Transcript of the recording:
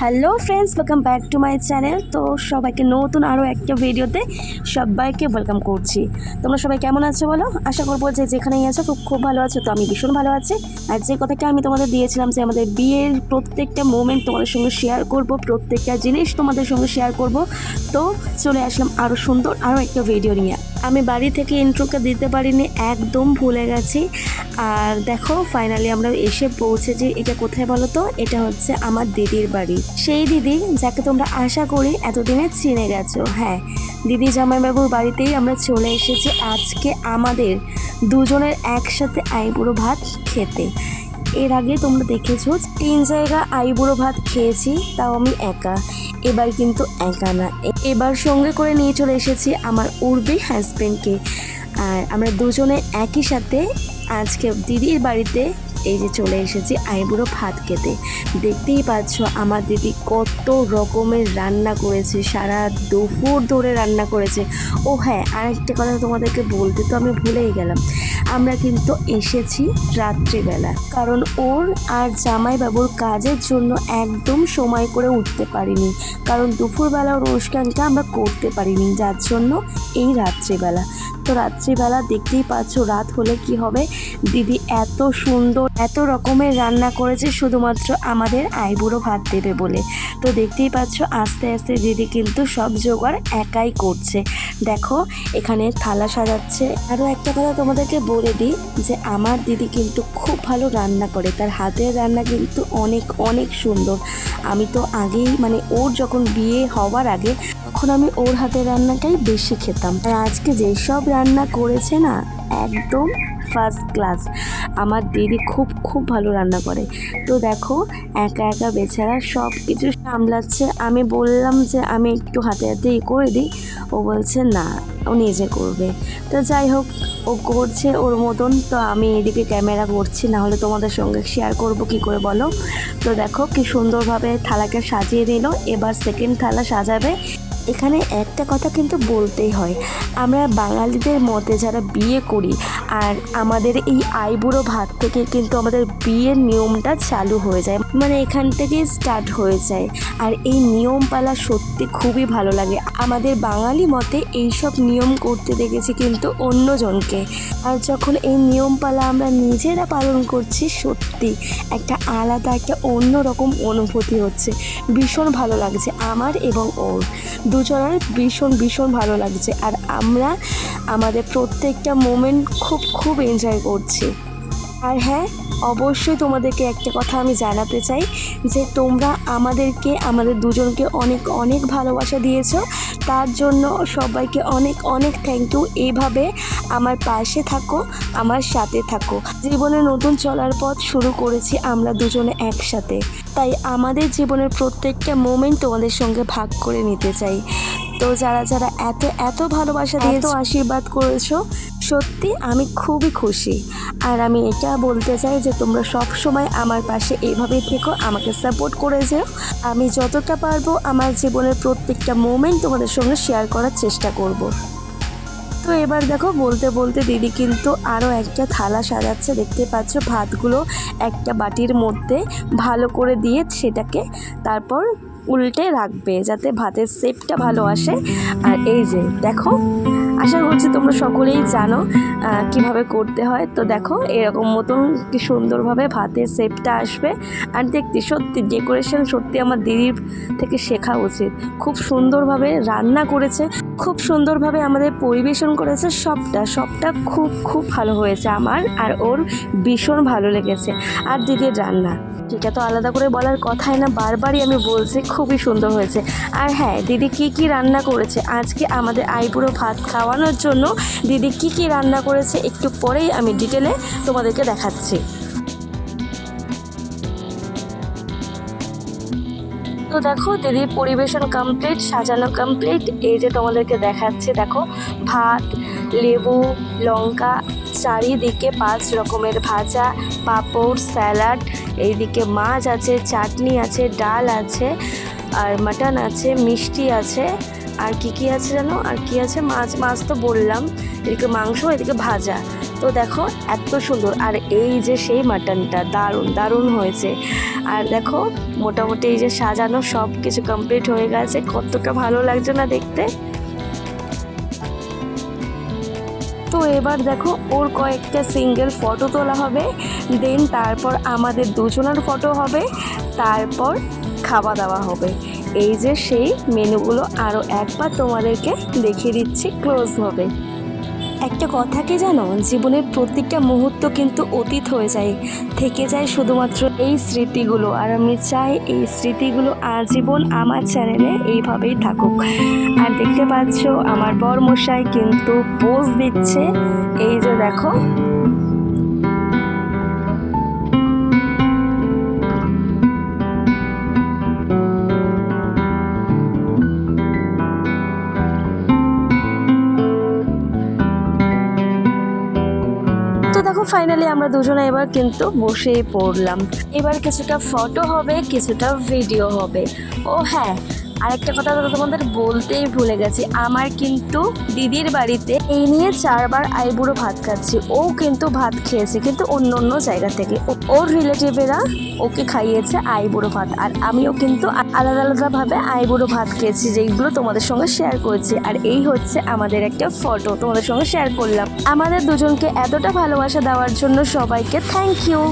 Hello friends welcome back to my channel তো সবাইকে নতুন আরও একটা ভিডিওতে সবাইকে ওয়েলকাম করছি। তোমরা সবাই কেমন আছো বলো? আশা করব যে যেখানেই আছো খুব খুব ভালো আছো, তো আমি ভীষণ ভালো আছি। আর যে কথাটা আমি তোমাদের দিয়েছিলাম যে আমাদের বিয়ের প্রত্যেকটা মোমেন্ট তোমাদের সঙ্গে শেয়ার করব, প্রত্যেকটা জিনিস তোমাদের সঙ্গে শেয়ার করব, তো চলে আসলাম আরও সুন্দর আরও একটা ভিডিও নিয়ে। আমি বাড়ি থেকে ইন্ট্রোকে দিতে পারিনি, একদম ভুলে গেছি। আর দেখো ফাইনালি আমরা এসে পৌঁছেছি এটা কোথায় বলো তো? এটা হচ্ছে আমার দিদির বাড়ি। সেই দিদি যাকে তোমরা আশা করি এতদিনে চিনে গেছো। হ্যাঁ দিদি জামাইবাবুর বাড়িতেই আমরা চলে এসেছি আজকে আমাদের দুজনের একসাথে আইবুড়ো ভাত খেতে। এর আগে তোমরা দেখেছ তিন জায়গা আইবুড়ো ভাত খেয়েছি, তাও আমি একা। এবার কিন্তু একা না। এবার সঙ্গে করে নিয়ে চলে এসেছি আমার উর্বি হাজব্যান্ডকে আর আমরা দুজনে একই সাথে আজকে দিদির বাড়িতে এই যে চলে এসেছি আইবুড়ো ভাত খেতে। দেখতেই পাচ্ছ আমার দিদি কত রকমের রান্না করেছে, সারা দুপুর ধরে রান্না করেছে। ও হ্যাঁ আরেকটা কথা তোমাদেরকে বলতে তো আমি ভুলেই গেলাম। আমরা কিন্তু এসেছি রাত্রিবেলা, কারণ ওর আর জামাইবাবুর কাজের জন্য একদম সময় করে উঠতে পারিনি। কারণ দুপুরবেলা ওর অনুষ্ঠানটা আমরা করতে পারিনি, যার জন্য এই রাত্রিবেলা। তো রাত্রিবেলা দেখতেই পাচ্ছ রাত হলে কি হবে। দিদি এত সুন্দর, এত রকমের রান্না করেছে, শুধুমাত্র আমাদের আইবুড়ো ভাত দেবে বলে। তো দেখতেই পাচ্ছ আস্তে আস্তে দিদি কিন্তু সব জোগাড় একাই করছে। দেখো, এখানে থালা সাজাচ্ছে। আরও একটা কথা তোমাদেরকে বলে দিই যে, আমার দিদি কিন্তু খুব ভালো রান্না করে। তার হাতের রান্না কিন্তু অনেক অনেক সুন্দর। আমি তো আগেই মানে ওর যখন বিয়ে হওয়ার আগে তখন আমি ওর হাতের রান্নাটাই বেশি খেতাম। আর আজকে যেসব রান্না করেছে না, একদম ফার্স্ট ক্লাস আমার দিদি খুব খুব ভালো রান্না করে। তো দেখো, একা একা বেচারা সব কিছু সামলাচ্ছে। আমি বললাম যে আমি একটু হাতে হাতে ই করে দিই। ও বলছে, না, ও নিজে করবে। তো যাই হোক, ও করছে ওর মতন। তো আমি এদিকে ক্যামেরা করছি না হলে তোমাদের সঙ্গে শেয়ার করব কি করে বলো? তো দেখো, কি সুন্দরভাবে থালাকে সাজিয়ে নিল। এবার সেকেন্ড থালা সাজাবে। এখানে একটা কথা কিন্তু বলতেই হয়। আমরা বাঙালিদের মতে যারা বিয়ে করি আর আমাদের এই আইবুড়ো ভাত থেকে কিন্তু আমাদের বিয়ের নিয়মটা চালু হয়ে যায়। মানে এখান থেকে স্টার্ট হয়ে যায়। আর এই নিয়ম পালা সত্যি খুবই ভালো লাগে। আমাদের বাঙালি মতে এইসব নিয়ম করতে দেখেছি কিন্তু অন্যজনকে। আর যখন এই নিয়ম পালা আমরা নিজেরা পালন করছি, সত্যি একটা আলাদা, একটা অন্যরকম অনুভূতি হচ্ছে। ভীষণ ভালো লাগছে আমার এবং ওর। দুজনের ভীষণ ভীষণ ভালো লাগছে। আর আমরা আমাদের প্রত্যেকটা মোমেন্ট খুব খুব এনজয় করছি। আর হ্যাঁ অবশ্যই তোমাদেরকে একটা কথা আমি জানাতে চাই যে তোমরা আমাদেরকে, আমাদের দুজনকে অনেক অনেক ভালোবাসা দিয়েছ। তার জন্য সবাইকে অনেক অনেক থ্যাংক ইউ এইভাবে আমার পাশে থাকো, আমার সাথে থাকো। জীবনে নতুন চলার পথ শুরু করেছি আমরা দুজনে একসাথে। তাই আমাদের জীবনের প্রত্যেকটা মোমেন্ট তোমাদের সঙ্গে ভাগ করে নিতে চাই। তো যারা যারা এত এত ভালোবাসা দিয়ে এত আশীর্বাদ করেছ সত্যি আমি খুবই খুশি। আর আমি এটা বলতে চাই যে তোমরা সব সময় আমার পাশে এইভাবেই থেকো আমাকে সাপোর্ট করে যেও। আমি যতটা পারব আমার জীবনের প্রত্যেকটা মোমেন্ট তোমাদের সঙ্গে শেয়ার করার চেষ্টা করব। তো এবার দেখো বলতে বলতে দিদি কিন্তু আরও একটা থালা সাজাচ্ছে দেখতে পাচ্ছ ভাতগুলো একটা বাটির মধ্যে ভালো করে দিয়ে সেটাকে তারপর উল্টে রাখবে যাতে ভাতের শেপটা ভালো আসে। আর এই যে দেখো আশা করছি তোমরা সকলেই জানো কীভাবে করতে হয়। তো দেখো, এরকম মতন কি সুন্দরভাবে ভাতের শেপটা আসবে। আর দেখতে সত্যি ডেকোরেশন সত্যি আমার দিদির থেকে শেখা উচিত। খুব সুন্দরভাবে রান্না করেছে, খুব সুন্দরভাবে আমাদের পরিবেশন করেছে সবটা। সবটা খুব খুব ভালো হয়েছে আমার, আর ওর ভীষণ ভালো লেগেছে। আর দিদির রান্না সেটা তো আলাদা করে বলার কথাই না, বারবারই আমি বলছি খুবই সুন্দর হয়েছে। আর হ্যাঁ দিদি কি কি রান্না করেছে? আজকে আমাদের আইবুড়ো ভাত খাওয়ানোর জন্য দিদি কি কি রান্না করেছে একটু পরেই আমি ডিটেলে তোমাদেরকে দেখাচ্ছি। তো দেখো, দিদির পরিবেশন কমপ্লিট সাজানো কমপ্লিট এই যে তোমাদেরকে দেখাচ্ছে, দেখো, ভাত, লেবু, লঙ্কা, চারিদিকে পাঁচ রকমের ভাজা, পাঁপড়, স্যালাড, এইদিকে মাছ আছে, চাটনি আছে, ডাল আছে, আর মাটন আছে, মিষ্টি আছে। আর কি কি আছে জানো? আর কি আছে? মাছ মাছ তো বললাম। এদিকে মাংস, এদিকে ভাজা। তো দেখো, এত সুন্দর। আর এই যে সেই মাটনটা, দারুণ দারুণ হয়েছে। আর দেখো, মোটামুটি এই যে সাজানো সব কিছু কমপ্লিট হয়ে গেছে। কতটা ভালো লাগছে না দেখতে? তো এবার দেখো, ওর কয়েকটা সিঙ্গেল ফটো তোলা হবে। দেন তারপর আমাদের দুজনের ফটো হবে। তারপর খাওয়া দাওয়া হবে। এই যে সেই মেনুগুলো আরও একবার তোমাদেরকে দেখিয়ে দিচ্ছি ক্লোজ হবে একটা কথা কি জানো? জীবনের প্রত্যেকটা মুহূর্ত কিন্তু অতীত হয়ে যায়, থেকে যায় শুধুমাত্র এই স্মৃতিগুলো। আর আমি চাই এই স্মৃতিগুলো আজীবন আমার চ্যানেলে এইভাবেই থাকুক। আর দেখতে পাচ্ছ, আমার বর মশাই কিন্তু পোজ দিচ্ছে। এই যে দেখো দেখো ফাইনালি আমরা দুজনে এবার কিন্তু বসে পড়লাম। এবার কিছুটা ফটো হবে, কিছুটা ভিডিও হবে। ও হ্যাঁ আরেকটা কথা তোমাদের বলতেই ভুলে গেছি, আমার কিন্তু দিদির বাড়িতে এই নিয়ে চারবার আইবুড়ো ভাত খাচ্ছি। ও কিন্তু ভাত খেয়েছে কিন্তু অন্য অন্য জায়গা থেকে। ওর রিলেটিভেরা ওকে খাইয়েছে আইবুড়ো ভাত আর আমিও কিন্তু আলাদা আলাদাভাবে আইবুড়ো ভাত খেয়েছি, যেগুলো তোমাদের সঙ্গে শেয়ার করেছি। আর এই হচ্ছে আমাদের একটা ফটো তোমাদের সঙ্গে শেয়ার করলাম। আমাদের দুজনকে এতটা ভালোবাসা দেওয়ার জন্য সবাইকে থ্যাংক ইউ